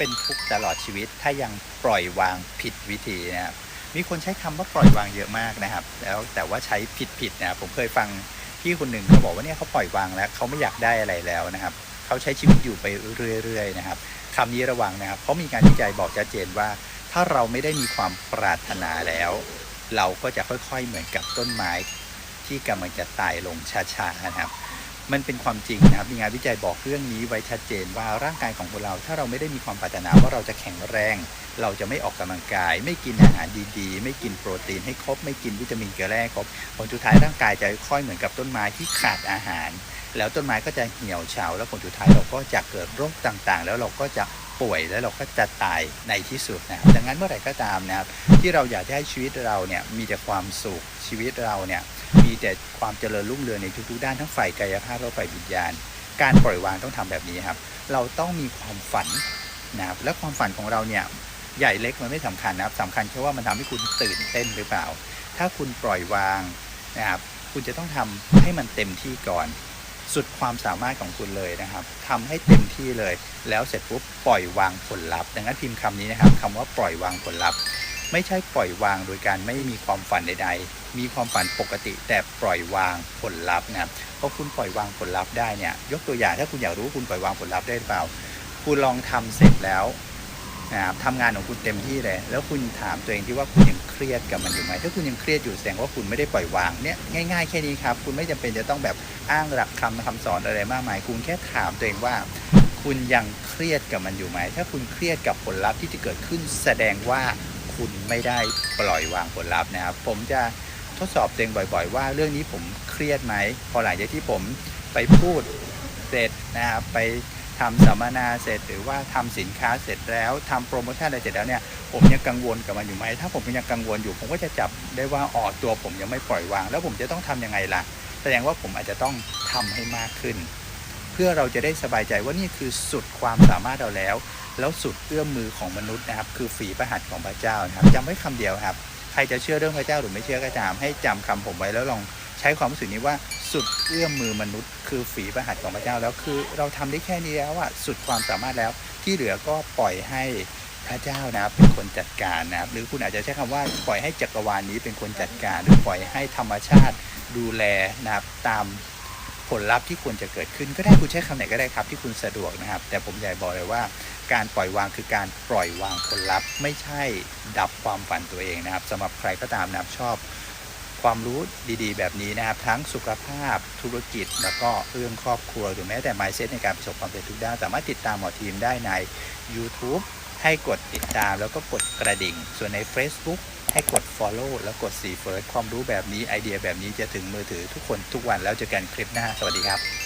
เป็นทุกข์ตลอดชีวิต ถ้ายังปล่อยวางผิดวิธีนะครับมีคนใช้คำว่าปล่อยวางเยอะมากนะครับ แล้วแต่ว่าใช้ผิดผิดนะผมเคยฟังพี่คนหนึ่งเขาบอกว่าเนี่ยเขาปล่อยวางแล้วเขาไม่อยากได้อะไรแล้วนะครับเขาใช้ชีวิตอยู่ไปเรื่อยๆนะครับคำนี้ระวังนะครับเพราะมีการวิจัยบอกชัดเจนว่า ถ้าเราไม่ได้มีความปรารถนาแล้ว เราก็จะค่อยๆเหมือนกับต้นไม้ที่กำลังจะตายลงช้าๆนะครับ มันเป็นความจริงนะครับมีงานวิจัยบอกเรื่องนี้ไว้ชัดเจนว่าร่างกายของคนเรา ถ้าเราไม่ได้มีความปรารถนาว่าเราจะแข็งแรง เราจะไม่ออกกำลังกาย ไม่กินอาหารดีๆ ไม่กินโปรตีนให้ครบ ไม่กินวิตามินเกลือแร่ครบผลสุดท้ายร่างกายจะค่อยเหมือนกับต้นไม้ที่ขาดอาหาร แล้วต้นไม้ก็จะเหี่ยวเฉาแล้วผลสุดท้ายเราก็จะเกิดโรคต่างๆ แล้วเราก็จะ ป่วยแล้วเราก็จะตายในที่สุดนะครับดังนั้นเมื่อไหร่ก็ตามนะครับ ที่เราอยากจะให้ชีวิตเราเนี่ยมีแต่ความสุขชีวิตเราเนี่ยมีแต่ความเจริญรุ่งเรืองในทุกๆด้านทั้งฝ่ายกายภาพและฝ่ายวิญญาณ การปล่อยวางต้องทำแบบนี้ครับ เราต้องมีความฝันนะครับและความฝันของเราเนี่ยใหญ่เล็กมันไม่สำคัญนะครับสำคัญแค่ว่ามันทำให้คุณตื่นเต้นหรือเปล่า ถ้าคุณปล่อยวางนะครับคุณจะต้องทำให้มันเต็มที่ก่อน สุดความสามารถของคุณเลยนะครับทำให้เต็มที่เลย แล้วเสร็จปุ๊บปล่อยวางผลลัพธ์ดังนั้นพิมพ์คำนี้นะครับคำว่าปล่อยวางผลลัพธ์ ไม่ใช่ปล่อยวางโดยการไม่มีความฝันใดๆ มีความฝันปกติ แต่ปล่อยวางผลลัพธ์นะครับพอคุณปล่อยวางผลลัพธ์ได้เนี่ยยกตัวอย่างถ้าคุณอยากรู้ว่าคุณปล่อยวางผลลัพธ์ได้หรือเปล่า คุณลองทำเสร็จแล้วนะครับทำงานของคุณเต็มที่เลย แล้วคุณถามตัวเองที่ว่าคุณยัง รียดกับมันอยู่ไหมถ้าคุณยังเครียดอยู่แสดงว่าคุณไม่ได้ปล่อยวางเนี่ยง่ายๆแค่นี้ครับ คุณไม่จำเป็นจะต้องแบบอ้างหลักคำคำสอนอะไรมากมาย คุณแค่ถามตัวเองว่า คุณยังเครียดกับมันอยู่ไหม ถ้าคุณเครียดกับผลลัพธ์ที่จะเกิดขึ้น แสดงว่าคุณไม่ได้ปล่อยวางผลลัพธ์นะครับ ผมจะทดสอบตัวเองบ่อย ๆ ว่าเรื่องนี้ผมเครียดไหมพอหลังจากที่ผมไปพูดเสร็จนะครับไป ทำสัมมนาเสร็จ หรือว่าทำสินค้าเสร็จแล้วทำโปรโมชั่นอะไรเสร็จแล้วเนี่ยผมยังกังวลกับมันอยู่ไหมถ้าผมยังกังวลอยู่ ผมก็จะจับได้ว่าอ๋อตัวผมยังไม่ปล่อยวาง แล้วผมจะต้องทำยังไงล่ะ แสดงว่าผมอาจจะต้องทำให้มากขึ้น เพื่อเราจะได้สบายใจว่านี่คือสุดความสามารถเราแล้ว แล้วสุดเอื้อมมือของมนุษย์นะครับ คือฝีประหัตของพระเจ้านะครับจำไว้คำเดียวครับ ใครจะเชื่อเรื่องพระเจ้าหรือไม่เชื่อก็ตามให้จำคำผมไว้แล้วลองใช้ความรู้สึกนี้ว่า สุดเอื้อมมือมนุษย์ คือฝีประหัตของพระเจ้าแล้วคือ เราทำได้แค่นี้แล้วอะสุดความสามารถแล้วที่เหลือก็ปล่อยให้พระเจ้านะครับเป็นคนจัดการนะครับหรือคุณอาจจะใช้คำว่าปล่อยให้จักรวาลนี้เป็นคนจัดการ หรือปล่อยให้ธรรมชาติดูแลนะครับตามผลลัพธ์ที่ควรจะเกิดขึ้นก็ได้คุณใช้คำไหนก็ได้ครับ ที่คุณสะดวกนะครับ แต่ผมอยากบอกเลยว่าการปล่อยวางคือการปล่อยวางผลลัพธ์ ไม่ใช่ดับความฝันตัวเองนะครับสำหรับใครก็ตามนะครับชอบ ความรู้ดีๆ แบบนี้นะครับ ทั้งสุขภาพธุรกิจ แล้วก็เรื่องครอบครัวหรือแม้แต่ mindset ในการประสบความสำเร็จทุกด้าน สามารถติดตามหมอทีมได้ใน YouTube ให้กดติดตามแล้วก็กดกระดิ่ง ส่วนใน Facebook ให้กด follow แล้วกด see first ความรู้แบบนี้ไอเดียแบบนี้จะถึงมือถือทุกคนทุกวันแล้วเจอกันคลิปหน้า สวัสดีครับ